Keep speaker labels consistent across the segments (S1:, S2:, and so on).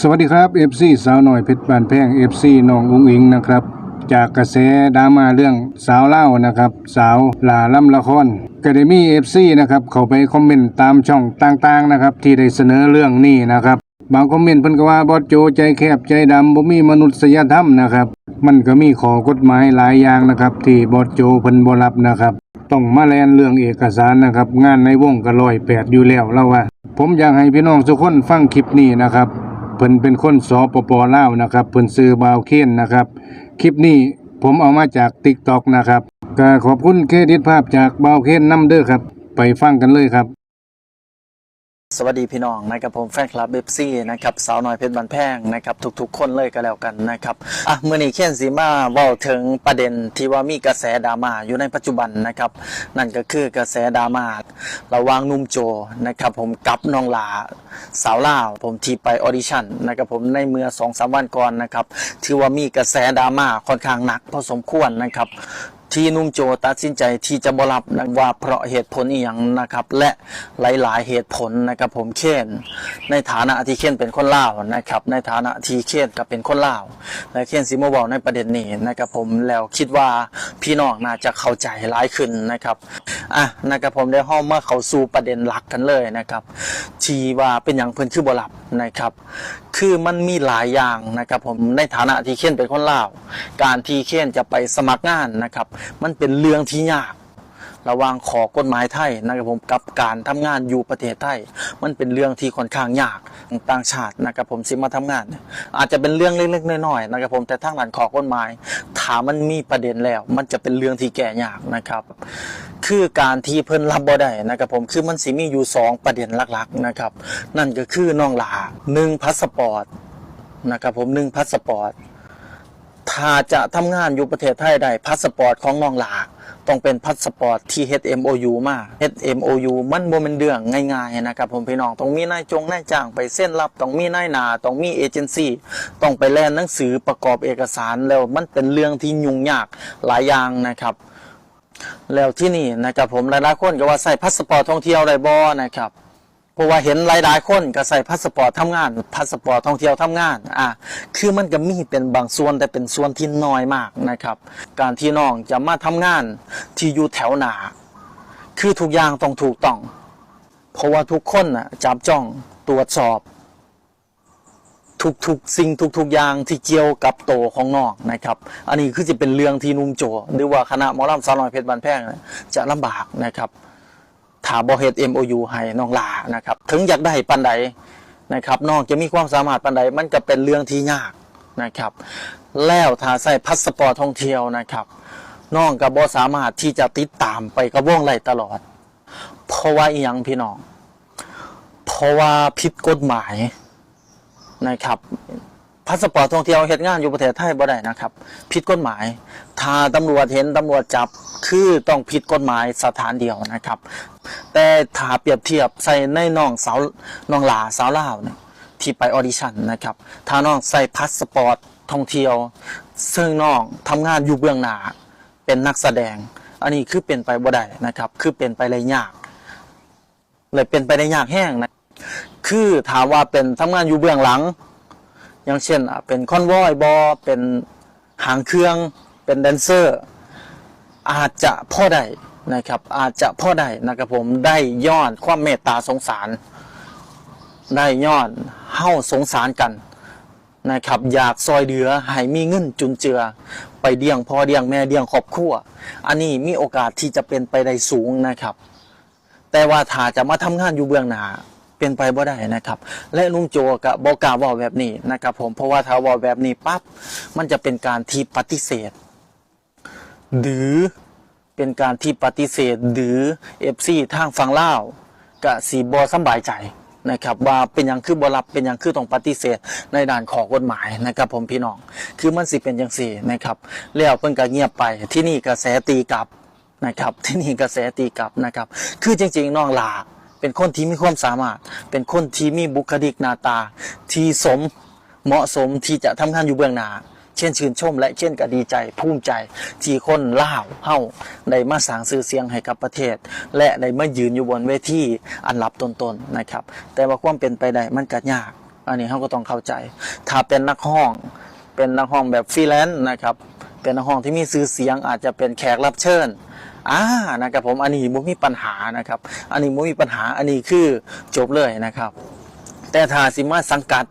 S1: สวัสดีครับ FC สาวหน่อยเพชรบานแพง FC น้องอุ้งอิงนะครับ จากกระแสดราม่าเรื่องสาวเล่านะครับ สาวหลาล่ำละครก็ได้มี FC นะครับเข้าไปคอมเมนต์ตามช่องต่างๆนะครับที่ได้เสนอเรื่องนี้นะครับ บางคอมเมนต์เพิ่นก็ว่าบอสโจใจแคบใจดำบ่มีมนุษยธรรมนะครับ มันก็มีข้อกฎหมายหลายอย่างนะครับ ที่บอสโจเพิ่นบ่รับนะครับต้องมาแลนเรื่องเอกสารนะครับ งานในวงก็ร้อยแปดอยู่แล้วเราว่า ผมอยากให้พี่น้องทุกคนฟังคลิปนี้นะครับ เพิ่นเป็นคนสปปลาวนะครับเพิ่นซื้อบาวเคนนะครับ คลิปนี้ผมเอามาจากติ๊กต็อกนะครับก็ขอบคุณเครดิตภาพจากบาวเคนนํเด้อครับ ไปฟังกันเลยครับ
S2: สวัสดีพี่น้องนะครับผมแฟนคลับเบบซี่นะครับสาวน้อยเพชรบันแพงนะครับทุกๆ คนเลยก็แล้วกันนะครับอะเมื่อนี้เขียนสีมาว้าถึงประเด็นที่ว่ามีกระแสดราม่าอยู่ในปัจจุบันนะครับนั่นก็คือกระแสดราม่าระหว่างนุ่มโจนะครับผมกับน้องหลาสาวล่าผมที่ไปออดิชั่นนะครับผมในเมื่อสองสามวันก่อนนะครับที่ว่ามีกระแสดราม่าค่อนข้างหนักพอสมควรนะครับ ที่นุ่มโจตัดสินใจที่จะบรับนะว่าเพราะเหตุผลอีหยังนะครับ และหลาย ๆ เหตุผลนะครับผมเคนในฐานะที่เคนเป็นคนล่าวนะครับ ในฐานะที่เคนก็เป็นคนล่าวและเคนซิมบอกในประเด็นนี้นะครับผมแล้วคิดว่าพี่น้องน่าจะเข้าใจหลายขึ้นนะครับอะนะครับผมได้ห้องเมาเขาสู่ประเด็นหลักกันเลยนะครับ ที่ว่าเป็นอย่างเพิ่นคือบรับนะครับ คือมันมีหลายอย่างนะครับผมในฐานะที่เคนเป็นคนลาว การที่เคนจะไปสมัครงานนะครับ มันเป็นเรื่องที่ยาก ระว่างขอกฎหมายไทยนะครับผมกับการทำงานอยู่ประเทศไทย มันเป็นเรื่องที่ค่อนข้างยากต่างชาตินะครับผมสิมาทำงาน อาจจะเป็นเรื่องเล็กๆน้อยๆนะครับผมแต่ทางด้านขอกฎหมายถามมันมีประเด็นแล้ว มันจะเป็นเรื่องที่แก้ยากนะครับ คือการที่เพิ่นรับบ่ได้นะครับผมคือมันสิมีอยู่สองประเด็นหลักๆนะครับ นั่นก็คือน้องหลาหนึ่งพาสปอร์ตนะครับผมหนึ่งพาสปอร์ต ถ้าจะทำงานอยู่ประเทศไทยได้พาสปอร์ตของน้องหลาต้องเป็นพาสปอร์ตที่ HMOU มา HMOU มันบ่แม่นเรื่องง่ายๆนะครับผมพี่น้องต้องมีนายจงนายจ้างไปเส้นรับต้องมีนายนาต้องมีเอเจนซี่ต้องไปแลนหนังสือประกอบเอกสารแล้วมันเป็นเรื่องที่ยุ่งยากหลายอย่างนะครับแล้วที่นี่นะครับผมหลายๆคนก็ว่าใส่พาสปอร์ตท่องเที่ยวได้บ่นะครับ เพราะว่าเห็นหลายๆคนก็ใส่พาสปอร์ตทำงานพาสปอร์ตท่องเที่ยวทำงานอะคือมันก็มีเป็นบางส่วนแต่เป็นส่วนที่น้อยมากนะครับ การที่น้องจะมาทำงานที่อยู่แถวหนา คือทุกอย่างต้องถูกต้อง เพราะว่าทุกคนน่ะจับจ้องตรวจสอบทุกๆสิ่งทุกๆอย่างที่เกี่ยวกับโตของน้องนะครับ อันนี้คือจะเป็นเรื่องที่นุ่มโจหรือว่าคณะหมอลำสาวน้อยเพชรบานแพงจะลำบากนะครับ ถาบอเฮ็ด MOU ให้น้องลานะครับ ถึงอยากได้ปันใดนะครับน้องจะมีความสามารถปันใดมันก็เป็นเรื่องที่ยากนะครับ แล้วถ้าใส่พาสปอร์ตท่องเที่ยวนะครับน้องก็บบ่สามารถที่จะติดตามไปกระวงไรตลอด เพราะว่าอีหยังพี่น้อง เพราะว่าผิดกฎหมายนะครับ พาสปอร์ตท่องเที่ยวเฮ็ดงานอยู่ประเทศไทยบ่ได้นะครับ ผิดกฎหมาย ถ้าตำรวจเห็นตำรวจจับคือต้องผิดกฎหมายสถานเดียวนะครับ แต่ถ้าเปรียบเทียบใส่ในน้องสาวน้องหลาสาวลาวเนี่ยที่ไปออดิชั่นนะครับ ถ้าน้องใส่พาสปอร์ตท่องเที่ยว ซึ่งน้องทำงานอยู่เบื้องหน้าเป็นนักแสดง อันนี้คือเป็นไปบ่ได้นะครับ คือเป็นไปเลยยาก เลยเป็นไปได้ยากแห้งนะคือถามว่าเป็นทำงานอยู่เบื้องหลัง อย่างเช่นเป็นคอนวอยบอเป็นหางเครื่องเป็นแดนเซอร์ อาจจะพ่อได้นะครับอาจจะพ่อได้นะครับผมได้ยอนความเมตตาสงสาร ได้ยอนเฮ้าสงสารกันนะครับอยากซอยเดือให้มีเงินจุนเจือ ไปเลี้ยงพ่อเลี้ยงแม่เลี้ยงครอบครัว อันนี้มีโอกาสที่จะเป็นไปได้สูงนะครับ แต่ว่าถ้าจะมาทำงานอยู่เบื้องหน้า เป็นไปบ่ได้นะครับ และลุงโจกับบอกกล้าว่าแบบนี้นะครับ ผมเพราะว่าถ้าว่าแบบนี้ปั๊บมันจะเป็นการที่ปฏิเสธ หรือเป็นการที่ปฏิเสธหรือเอฟซีทางฝั่งล่าวกะสีบอสบายใจนะครับว่าเป็นอย่างคือบรับเป็นอย่างคือต้องปฏิเสธในด่านของกฎหมายนะครับ ผมพี่น้องคือมันสิเป็นอย่างสี่นะครับแล้วเพิ่นก็เงียบไปที่นี่กระแสตีกลับนะครับ ที่นี่กระแสตีกลับนะครับ คือจริง ๆน้องลา เป็นคนที่มีความสามารถ เป็นคนที่มีบุคลิกหน้าตา ที่สมเหมาะสมที่จะทำงานอยู่เบื้องหน้าเช่นชื่นชม และเช่นก็ดีใจภูมิใจที่คนล่าวเฮาได้มาสร้างชื่อเสียงให้กับประเทศ และได้มายืนอยู่บนเวทีอันลับตนๆนะครับ แต่ว่าความเป็นไปได้มันก็ยาก อันนี้เขาก็ต้องเข้าใจ ถ้าเป็นนักห้องเป็นนักห้องแบบฟรีแลนซ์นะครับ เป็นนักห้องที่มีซื้อเสียงอาจจะเป็นแขกรับเชิญอ่านะครับผมอันนี้บ่มีปัญหานะครับ อันนี้บ่มีปัญหาอันนี้คือจบเลยนะครับ แต่ถ้าสิมาสังกัด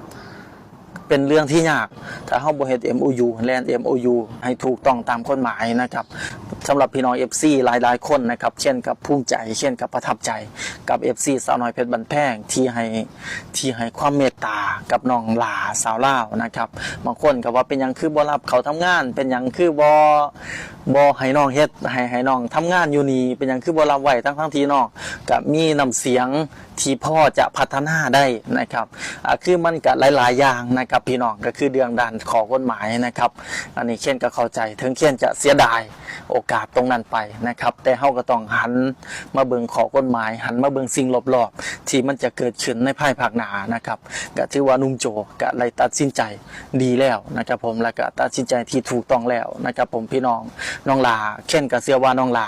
S2: เป็นเรื่องที่ยาก ถ้าเฮาบ่เฮ็ด MOU แลน MOU ให้ถูกต้องตามกฎหมายนะครับ สำหรับพี่น้อง FC หลายๆ คนนะครับ เช่นกับภูมิใจ เช่นกับประทับใจกับ FC สาวน้อยเพชรบันแพงที่ให้ที่ให้ความเมตตากับน้องหลาสาวล่านะครับบางคนก็ว่าเป็นยังคือบ่รับเขาทำงาน เป็นยังคือบ่บ่ให้น้องเฮ็ดให้ให้น้องทำงานอยู่นี่เป็นยังคือบ่รับไว้ทั้งทั้งทีน้องก็มีน้ำเสียงที่พ่อจะพัฒนาได้นะครับคือมันก็หลาย ๆ อย่างนะครับพี่น้องก็คือเดืองดันขอกฎหมายนะครับ อันนี้เช่นก็เข้าใจถึงเช่นจะเสียดาย โอกาสตรงนั้นไปนะครับ แต่เฮาก็ต้องหันมาเบิงขอกฎหมาย หันมาเบิงสิ่งรอบๆ ที่มันจะเกิดขึ้นในภายภาคหน้านะครับก็ถือว่านุ่มโจก็เลยตัดสินใจดีแล้วนะครับผมแล้วก็ตัดสินใจที่ถูกต้องแล้วนะครับผมพี่น้องน้องลาเช่นก็เชื่อว่าน้องลา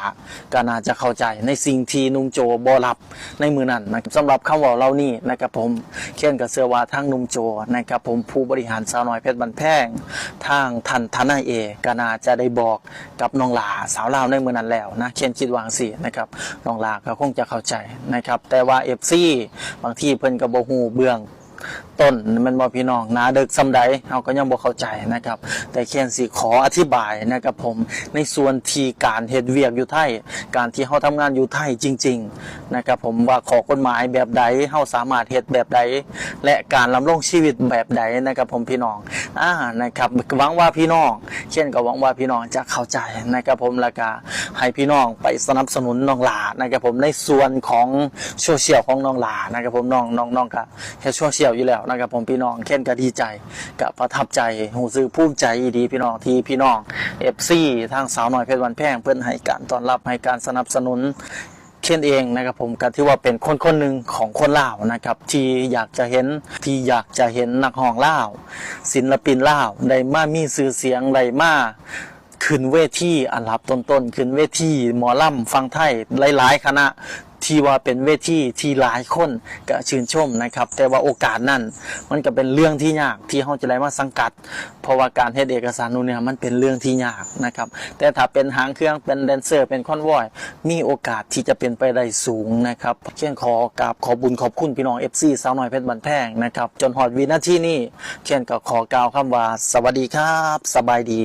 S2: ก็น่าจะเข้าใจในสิ่งที่นุ่มโจบ่รับในมือนั้นนะครับสำหรับคำเว่าเรานี่นะครับผมเช่นก็เชื่อว่าทั้งนุ่มโจนะครับผมผู้บริหารสาวน้อยเพชรบันแพงทางท่านทนายเอก็น่าจะได้บอกกับน้องลาสาวลาวในมือนั้นแล้วนะเช่นคิดวาจั่งสีนะครับน้องลาก็คงจะเข้าใจนะครับแต่ว่าเอฟซีบางที่เพิ่นก็บ่ฮู้เบื้อง ต้นมันบ่พี่น้องนาเดึกซำใดเฮาก็ยังบ่เข้าใจนะครับ แต่เคียนสิขออธิบายนะครับผมในส่วนที่การเฮ็ดเวียกอยู่ไทย การที่เฮาทำงานอยู่ไทยจริง ๆนะครับ ผมว่าขอกฎหมายแบบใดเฮาสามารถเฮ็ดแบบใด และการลำรงชีวิตแบบใดนะครับ ผมพี่น้องอ่านะครับหวังว่าพี่น้องเช่นก็หวังว่าพี่น้องจะเข้าใจนะครับผมแล้วก็ให้พี่น้องไปสนับสนุนน้องหลานะครับผมในส่วนของโซเชียลของน้องหลานะครับผมน้องน้องน้องก็เฮ็ดโซเชียลอยู่แล้วนะครับผมพี่น้องเช่นก็ดีใจก็ประทับใจหูซื้อภูมิใจอีดีพี่น้องที่พี่น้อง FC ทางสาวน้อยเพชรวันแพงเพื่อนให้การต้อนรับให้การสนับสนุนเช่นเองนะครับผมก็ถือว่าเป็นคนคนหนึ่งของคนลาวนะครับ ที่อยากจะเห็นที่อยากจะเห็นนักห้องลาวศิลปินลาวได้มามีสื่อเสียงได้มาขึ้นเวทีอันดับต้นๆขึ้นเวทีหมอลำฟังไทยหลายๆคณะ ที่ว่าเป็นเวทีที่หลายคนก็ชื่นชมนะครับ แต่ว่าโอกาสนั้นมันก็เป็นเรื่องที่ยากที่เขาจะได้มาสังกัด เพราะว่าการเฮ็ดเอกสารนู่นเนี่ยมันเป็นเรื่องที่ยากนะครับ แต่ถ้าเป็นหางเครื่องเป็นแดนเซอร์ เป็นคอนวอยมีโอกาสที่จะเป็นไปได้สูงนะครับเช่นขอกราบขอบุญขอบคุณพี่น้อง FC สาวน้อยเพชรบันแพงนะครับจนหอดวินาทีนี้เช่นก็ขอกล่าวคำว่า สวัสดีครับ สบายดี